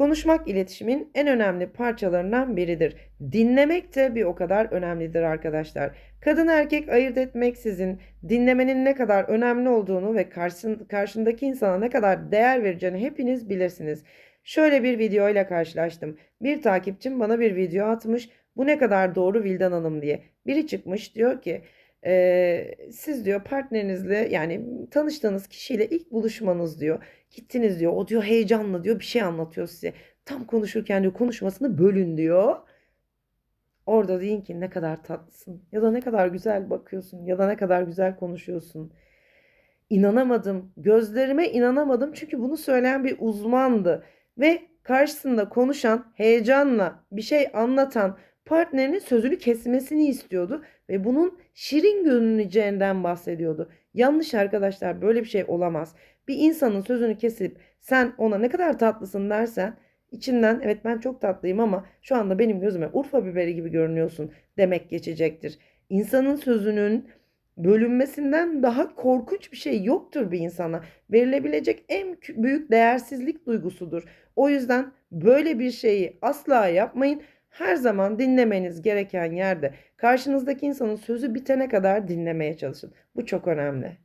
Konuşmak iletişimin en önemli parçalarından biridir. Dinlemek de bir o kadar önemlidir arkadaşlar. Kadın erkek ayırt etmeksizin dinlemenin ne kadar önemli olduğunu ve karşın, karşındaki insana ne kadar değer vereceğini hepiniz bilirsiniz. Şöyle bir video ile karşılaştım. Bir takipçim bana bir video atmış. Bu ne kadar doğru Vildan Hanım diye. Biri çıkmış diyor ki eee, siz diyor partnerinizle yani tanıştığınız kişiyle ilk buluşmanız diyor. Gittiniz diyor. O diyor heyecanlı diyor bir şey anlatıyor size. Tam konuşurken diyor konuşmasını bölün diyor. Orada deyin ki ne kadar tatlısın ya da ne kadar güzel bakıyorsun ya da ne kadar güzel konuşuyorsun. İnanamadım. Gözlerime inanamadım çünkü bunu söyleyen bir uzmandı ve karşısında konuşan, heyecanla bir şey anlatan partnerinin sözünü kesmesini istiyordu ve bunun şirin görüneceğinden bahsediyordu. Yanlış arkadaşlar böyle bir şey olamaz. Bir insanın sözünü kesip sen ona ne kadar tatlısın dersen içinden evet ben çok tatlıyım ama şu anda benim gözüme Urfa biberi gibi görünüyorsun demek geçecektir. İnsanın sözünün bölünmesinden daha korkunç bir şey yoktur bir insana. Verilebilecek en büyük değersizlik duygusudur. O yüzden böyle bir şeyi asla yapmayın. Her zaman dinlemeniz gereken yerde karşınızdaki insanın sözü bitene kadar dinlemeye çalışın. Bu çok önemli.